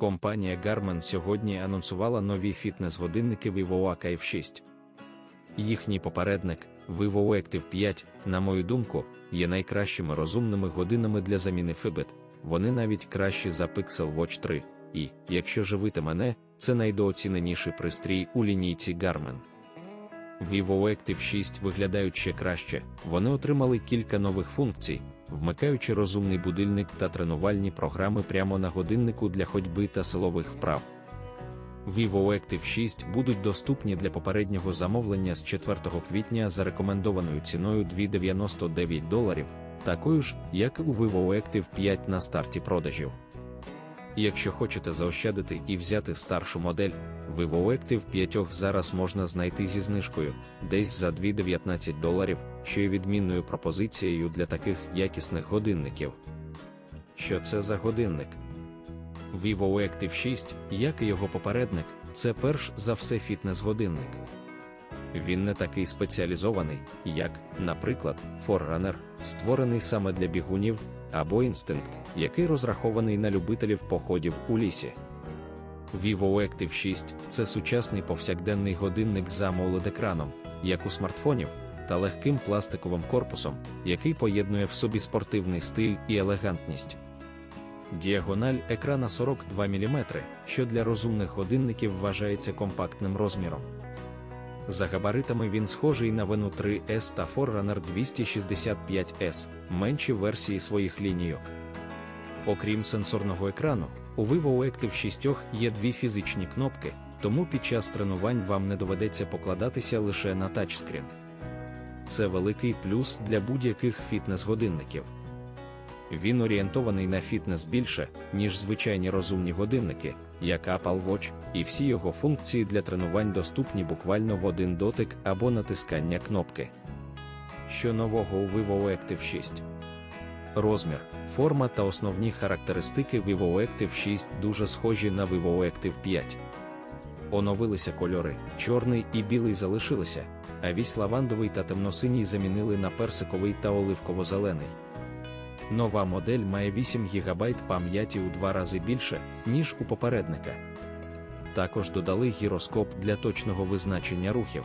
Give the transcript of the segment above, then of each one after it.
Компанія Garmin сьогодні анонсувала нові фітнес-годинники Vivo Active 6. Їхній попередник Vivo Active 5, на мою думку, є найкращими розумними годинами для заміни Fitbit. Вони навіть кращі за Pixel Watch 3. І, якщо живити мене, це найдооціненіший пристрій у лінійці Garmin. Vivo Active 6 виглядають ще краще, вони отримали кілька нових функцій, вмикаючи розумний будильник та тренувальні програми прямо на годиннику для ходьби та силових вправ. Vivo Active 6 будуть доступні для попереднього замовлення з 4 квітня за рекомендованою ціною 2,99 доларів, такою ж, як у Vivo Active 5 на старті продажів. Якщо хочете заощадити і взяти старшу модель, Vivo Active 5 зараз можна знайти зі знижкою десь за 2,19 доларів, що є відмінною пропозицією для таких якісних годинників. Що це за годинник? Vivo Active 6, як і його попередник, це перш за все фітнес-годинник. Він не такий спеціалізований, як, наприклад, Forerunner, створений саме для бігунів, або Instinct, який розрахований на любителів походів у лісі. Vivo Active 6 це сучасний повсякденний годинник з amoled екраном, як у смартфонів, та легким пластиковим корпусом, який поєднує в собі спортивний стиль і елегантність. Діагональ екрана 42 мм, що для розумних годинників вважається компактним розміром. За габаритами він схожий на Venu 3S та Forerunner 265S, менші версії своїх лінійок. Окрім сенсорного екрану, у Vivo Active 6 є дві фізичні кнопки, тому під час тренувань вам не доведеться покладатися лише на тачскрін. Це великий плюс для будь-яких фітнес-годинників. Він орієнтований на фітнес більше, ніж звичайні розумні годинники, як Apple Watch, і всі його функції для тренувань доступні буквально в один дотик або натискання кнопки. Що нового у Vivo Active 6? Розмір, форма та основні характеристики Vivo Active 6 дуже схожі на Vivo Active 5. Оновилися кольори, чорний і білий залишилися, а вісь лавандовий та темносиній замінили на персиковий та оливково-зелений. Нова модель має 8 ГБ пам'яті у два рази більше, ніж у попередника. Також додали гіроскоп для точного визначення рухів.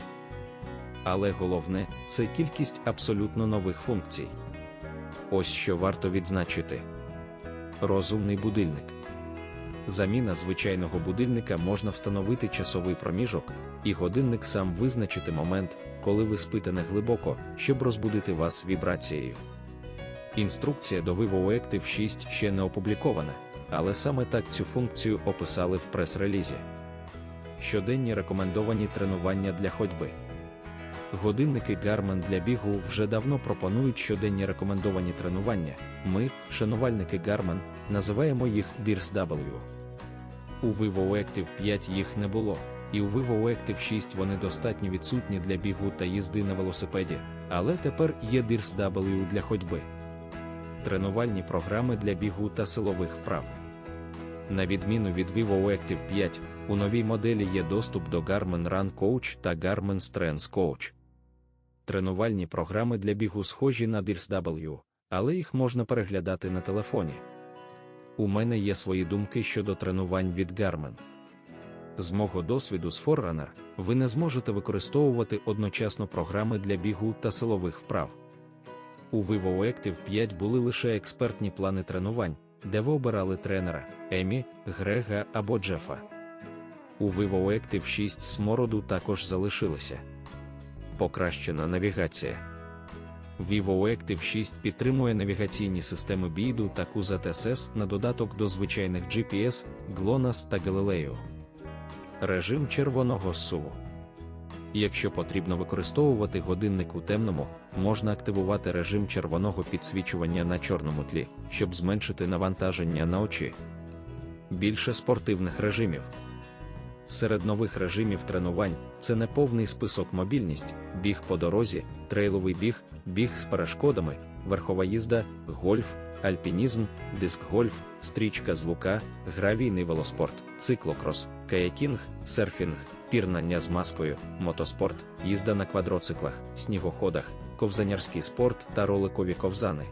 Але головне це кількість абсолютно нових функцій. Ось що варто відзначити: розумний будильник. Заміна звичайного будильника можна встановити часовий проміжок, і годинник сам визначити момент, коли ви спите неглибоко, щоб розбудити вас вібрацією. Інструкція до Vivo Active 6 ще не опублікована, але саме так цю функцію описали в прес-релізі. Щоденні рекомендовані тренування для ходьби. Годинники Garmin для бігу вже давно пропонують щоденні рекомендовані тренування. Ми, шанувальники Garmin, називаємо їх DIRS-W. У Vivo Active 5 їх не було, і у Vivo Active 6 вони достатньо відсутні для бігу та їзди на велосипеді, але тепер є DIRS-W для ходьби. Тренувальні програми для бігу та силових вправ. На відміну від Vivo Active 5, у новій моделі є доступ до Garmin Run Coach та Garmin Strength Coach. Тренувальні програми для бігу схожі на DIRS-W, але їх можна переглядати на телефоні. У мене є свої думки щодо тренувань від Garmin. З мого досвіду з Forerunner, ви не зможете використовувати одночасно програми для бігу та силових вправ. У Vivo Active 5 були лише експертні плани тренувань, де ви обирали тренера Емі, Грега або Джефа. У Vivo Active 6 смороду також залишилося. Покращена навігація. Vivo Active 6 підтримує навігаційні системи BeiDou та QZSS на додаток до звичайних GPS, GLONASS та Galileo. Режим червоного суву. Якщо потрібно використовувати годинник у темному, можна активувати режим червоного підсвічування на чорному тлі, щоб зменшити навантаження на очі. Більше спортивних режимів. Серед нових режимів тренувань це неповний список мобільність, біг по дорозі, трейловий біг, біг з перешкодами, верхова їзда, гольф, альпінізм, диск-гольф, стрічка з лука, гравійний велоспорт, циклокрос, каякінг, серфінг, пірнання з маскою, мотоспорт, їзда на квадроциклах, снігоходах, ковзанярський спорт та роликові ковзани.